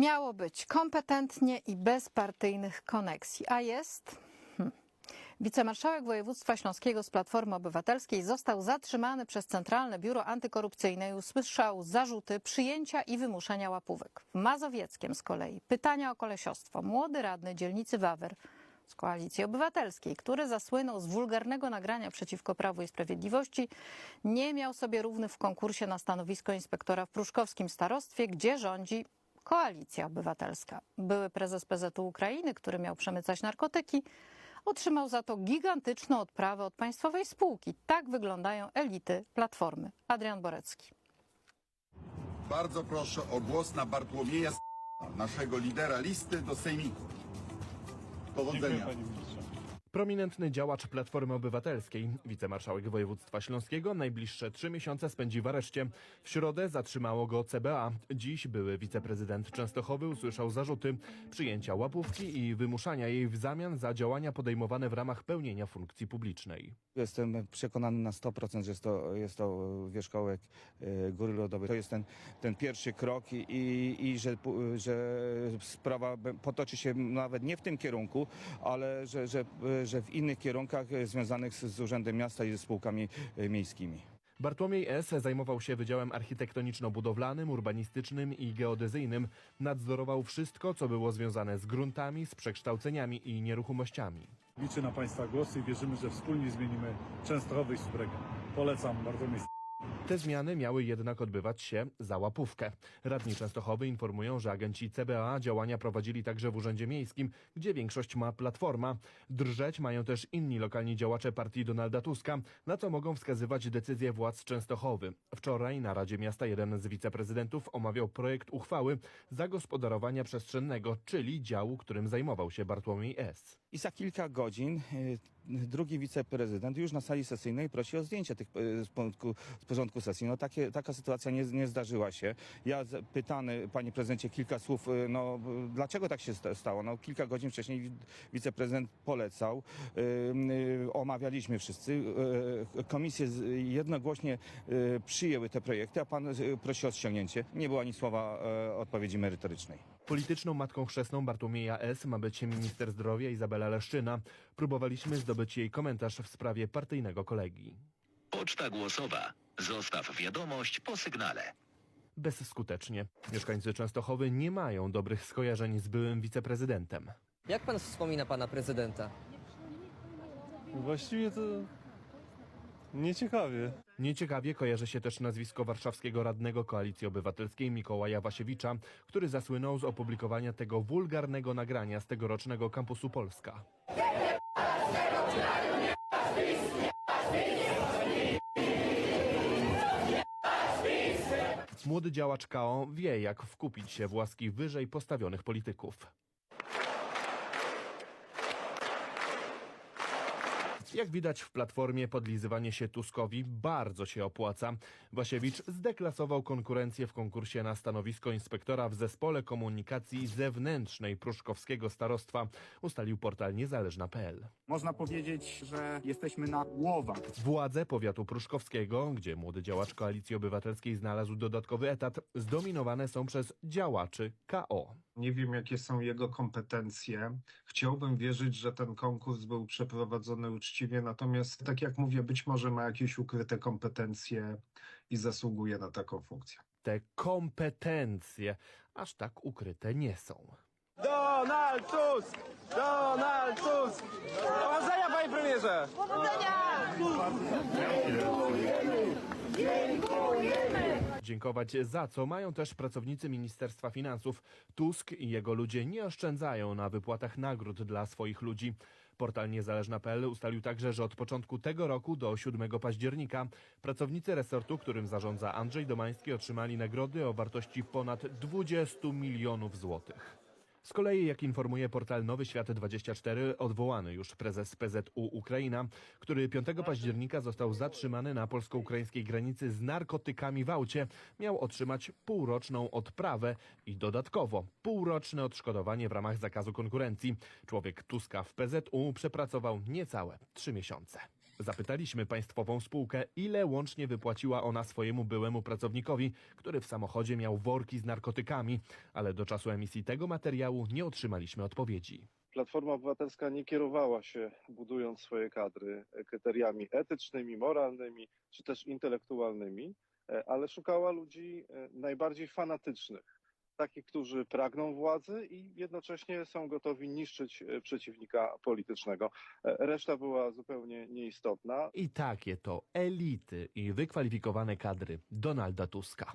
Miało być kompetentnie i bez partyjnych koneksji, a jest. Hm. Wicemarszałek województwa śląskiego z Platformy Obywatelskiej został zatrzymany przez Centralne Biuro Antykorupcyjne i usłyszał zarzuty przyjęcia i wymuszenia łapówek. W Mazowieckiem z kolei pytania o kolesiostwo. Młody radny dzielnicy Wawer z Koalicji Obywatelskiej, który zasłynął z wulgarnego nagrania przeciwko Prawu i Sprawiedliwości, nie miał sobie równych w konkursie na stanowisko inspektora w pruszkowskim starostwie, gdzie rządzi Koalicja Obywatelska. Były prezes PZU Ukrainy, który miał przemycać narkotyki, otrzymał za to gigantyczną odprawę od państwowej spółki. Tak wyglądają elity Platformy. Adrian Borecki. Bardzo proszę o głos na Bartłomieja naszego lidera listy do Sejmiku. Powodzenia. Prominentny działacz Platformy Obywatelskiej, wicemarszałek województwa śląskiego, najbliższe trzy miesiące spędzi w areszcie. W środę zatrzymało go CBA. Dziś były wiceprezydent Częstochowy usłyszał zarzuty przyjęcia łapówki i wymuszania jej w zamian za działania podejmowane w ramach pełnienia funkcji publicznej. Jestem przekonany na 100%, że jest to, jest to wierzchołek e, góry lodowej. To jest ten, ten pierwszy krok i, i, i że, że sprawa potoczy się nawet nie w tym kierunku, ale że, że, że w innych kierunkach e, związanych z, Urzędem Miasta i ze spółkami e, miejskimi. Bartłomiej S. zajmował się Wydziałem Architektoniczno-Budowlanym, Urbanistycznym i Geodezyjnym. Nadzorował wszystko, co było związane z gruntami, z przekształceniami i nieruchomościami. Liczę na Państwa głosy i wierzymy, że wspólnie zmienimy Częstochowy i Subrega. Polecam Bartłomiej Te zmiany miały jednak odbywać się za łapówkę. Radni Częstochowy informują, że agenci CBA działania prowadzili także w Urzędzie Miejskim, gdzie większość ma Platforma. Drżeć mają też inni lokalni działacze partii Donalda Tuska, na co mogą wskazywać decyzje władz Częstochowy. Wczoraj na Radzie Miasta jeden z wiceprezydentów omawiał projekt uchwały zagospodarowania przestrzennego, czyli działu, którym zajmował się Bartłomiej S. I za kilka godzin e, drugi wiceprezydent już na sali sesyjnej prosi o zdjęcie tych e, z porządku, z porządku sesji. No takie, taka sytuacja nie, nie zdarzyła się. Ja pytany, panie prezydencie, kilka słów, e, no dlaczego tak się sta- stało? No kilka godzin wcześniej wi- wiceprezydent polecał, e, omawialiśmy wszyscy, e, komisje jednogłośnie e, przyjęły te projekty, a pan prosi o ściągnięcie. Nie było ani słowa odpowiedzi merytorycznej. Polityczną matką chrzestną Bartłomieja S. ma być minister zdrowia Izabela Leszczyna. Próbowaliśmy zdobyć jej komentarz w sprawie partyjnego kolegi. Poczta głosowa. Zostaw wiadomość po sygnale. Bezskutecznie. Mieszkańcy Częstochowy nie mają dobrych skojarzeń z byłym wiceprezydentem. Jak pan wspomina pana prezydenta? Właściwie to nieciekawie. Nieciekawie kojarzy się też nazwisko warszawskiego radnego Koalicji Obywatelskiej Mikołaja Wasiewicza, który zasłynął z opublikowania tego wulgarnego nagrania z tegorocznego kampusu Polska. Młody działacz KO wie, jak wkupić się w łaski wyżej postawionych polityków. Jak widać w platformie podlizywanie się Tuskowi bardzo się opłaca. Wasiewicz zdeklasował konkurencję w konkursie na stanowisko inspektora w zespole komunikacji zewnętrznej pruszkowskiego starostwa, ustalił portal niezależna.pl. Można powiedzieć, że jesteśmy na łowach. Władze powiatu pruszkowskiego, gdzie młody działacz Koalicji Obywatelskiej znalazł dodatkowy etat, zdominowane są przez działaczy KO. Nie wiem, jakie są jego kompetencje. Chciałbym wierzyć, że ten konkurs był przeprowadzony uczciwie, natomiast, tak jak mówię, być może ma jakieś ukryte kompetencje i zasługuje na taką funkcję. Te kompetencje aż tak ukryte nie są. Donald Tusk! Donald Tusk! Powodzenia, panie premierze! Dziękować za co mają też pracownicy Ministerstwa Finansów. Tusk i jego ludzie nie oszczędzają na wypłatach nagród dla swoich ludzi. Portal niezależna.pl ustalił także, że od początku tego roku do 7 października pracownicy resortu, którym zarządza Andrzej Domański, otrzymali nagrody o wartości ponad 20 milionów złotych. Z kolei, jak informuje portal Nowy Świat 24, odwołany już prezes PZU Ukraina, który 5 października został zatrzymany na polsko-ukraińskiej granicy z narkotykami w aucie, miał otrzymać półroczną odprawę i dodatkowo półroczne odszkodowanie w ramach zakazu konkurencji. Człowiek Tuska w PZU przepracował niecałe trzy miesiące. Zapytaliśmy państwową spółkę, ile łącznie wypłaciła ona swojemu byłemu pracownikowi, który w samochodzie miał worki z narkotykami, ale do czasu emisji tego materiału nie otrzymaliśmy odpowiedzi. Platforma Obywatelska nie kierowała się, budując swoje kadry, kryteriami etycznymi, moralnymi czy też intelektualnymi, e, ale szukała ludzi e, najbardziej fanatycznych, takich, którzy pragną władzy i jednocześnie są gotowi niszczyć e, przeciwnika politycznego. E, Reszta była zupełnie nieistotna. I takie to elity i wykwalifikowane kadry Donalda Tuska.